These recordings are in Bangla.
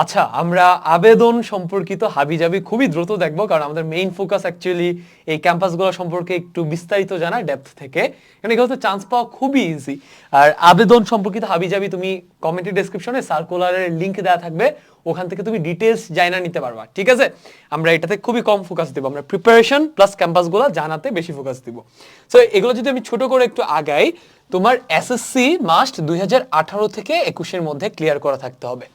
আচ্ছা আমরা আবেদন সম্পর্কিত হাবিজাবি খুবই দ্রুত দেখব, কারণ আমাদের মেইন ফোকাস অ্যাকচুয়ালি এই ক্যাম্পাসগুলো সম্পর্কে একটু বিস্তারিত জানা ডেপথ থেকে। কারণ এগুলোতে চান্স পাওয়া খুবই ইজি আর আবেদন সম্পর্কিত হাবিজাবি তুমি কমেন্টের ডেসক্রিপশনে সার্কুলারের লিঙ্ক দেওয়া থাকবে, ওখান থেকে তুমি ডিটেলস জানা নিতে পারবা, ঠিক আছে? আমরা এটাতে খুবই কম ফোকাস দিব, আমরা প্রিপারেশন প্লাস ক্যাম্পাসগুলো জানাতে বেশি ফোকাস দিব। সো এগুলো যদি আমি ছোট করে একটু আগাই, তোমার এসএসসি মাস্ট দুই হাজার আঠারো থেকে একুশের মধ্যে ক্লিয়ার করা থাকতে হবে।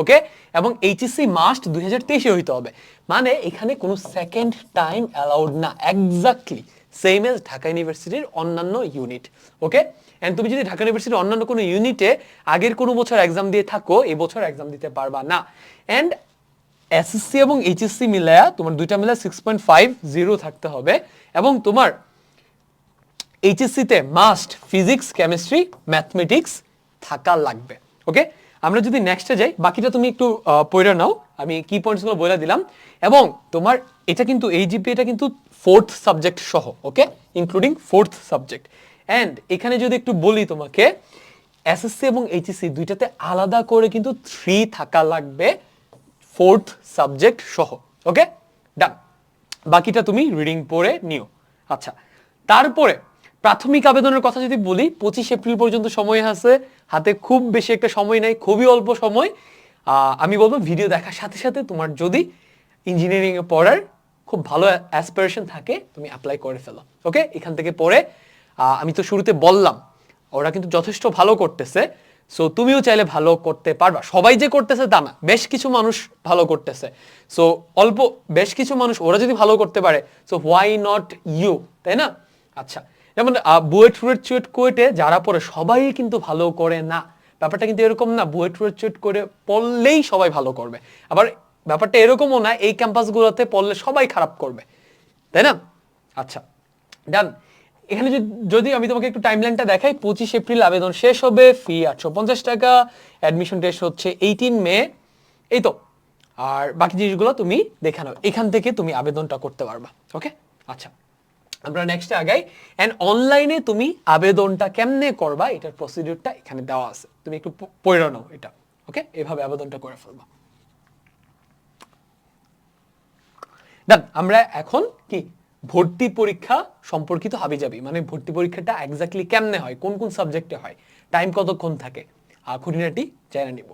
ওকে? এবং এইচএসসি মাস্ট দুই হাজার তেইশে হইতে হবে। মানে এখানে কোনো সেকেন্ড টাইম অ্যালাউড না। এক্স্যাক্টলি সেম এজ ঢাকা ইউনিভার্সিটির অন্যান্য ইউনিট ওকে? এন্ড তুমি যদি ঢাকা ইউনিভার্সিটির অন্যান্য কোনো ইউনিটে আগের কোনো বছর এক্সাম দিয়ে থাকো এই বছর এক্সাম দিতে পারবা না। এন্ড এসএসসি এবং এইচএসসি মিলায়া তোমার দুইটা মিলে সিক্স পয়েন্ট ফাইভ জিরো থাকতে হবে। এবং তোমার এইচএসসিতে মাস্ট ফিজিক্স কেমিস্ট্রি ম্যাথমেটিক্স থাকা লাগবে, ওকে? আমরা যদি নেক্সটে যাই, বাকিটা তুমি একটু পড়ে নাও। আমি কি পয়েন্টসগুলো বলে দিলাম। এবং তোমার এটা কিন্তু, এই জিপিএটা কিন্তু ফোর্থ সাবজেক্ট সহ okay including fourth subject and এখানে যদি একটু বলি তোমাকে এসএসসি এবং এইচএসসি দুইটাতে আলাদা করে কিন্তু থ্রি থাকা লাগবে ফোর্থ সাবজেক্ট সহ ওকে ডান বাকিটা তুমি রিডিং পড়ে নিও। আচ্ছা তারপরে প্রাথমিক আবেদনের কথা যদি বলি, পঁচিশ এপ্রিল পর্যন্ত সময় আছে, হাতে খুব বেশি একটা সময় নাই, খুবই অল্প সময়। আমি বলব ভিডিও দেখার সাথে সাথে তোমার যদি ইঞ্জিনিয়ারিং এ পড়ার খুব ভালো অ্যাসপিরেশন থাকে, তুমি অ্যাপ্লাই করে ফেলো। ওকে এখান থেকে পড়ে আমি তো শুরুতে বললাম, ওরা কিন্তু যথেষ্ট ভালো করতেছে। সো তুমিও চাইলে ভালো করতে পারবা। সবাই যে করতেছে তা না, বেশ কিছু মানুষ ভালো করতেছে। সো অল্প বেশ কিছু মানুষ, ওরা যদি ভালো করতে পারে সো হোয়াই নট ইউ তাই না? আচ্ছা। যেমন বুয়েট রুয়েট চুয়েট কোয়েটে যারা পড়ে সবাই কিন্তু ভালো করে না। ব্যাপারটা কিন্তু এরকম না, বুয়েট রুয়েট চুয়েট করে পড়লেই সবাই ভালো করবে। আবার ব্যাপারটা এরকমও না, এই ক্যাম্পাসগুলোতে পড়লে সবাই খারাপ করবে। তাই না? আচ্ছা ডান এখানে যদি- আমি তোমাকে একটু টাইমলাইনটা দেখাই, পঁচিশ এপ্রিল আবেদন শেষ হবে ফি আটশো পঞ্চাশ টাকা অ্যাডমিশন টেস্ট হচ্ছে এইটিন মে এই তো। আর বাকি জিনিসগুলো তুমি দেখে নাও, এখান থেকে তুমি আবেদনটা করতে পারবা ওকে আচ্ছা। আমরা নেক্সটে আগাই। অ্যান্ড অনলাইনে তুমি আবেদনটা কেমনে করবা? এটার প্রসিডিউরটা এখানে দেওয়া আছে। তুমি একটু পড়ে নাও এটা। ওকে এভাবে আবেদনটা করে ফেলবা। ডান আমরা এখন কি? ভর্তি পরীক্ষা সম্পর্কিত হাবি যাবি মানে ভর্তি পরীক্ষাটা এক্স্যাক্টলি কেমনে হয়? কোন কোন সাবজেক্টে হয়? টাইম কতক্ষণ থাকে? খুঁটিনাটি জেনে নিব।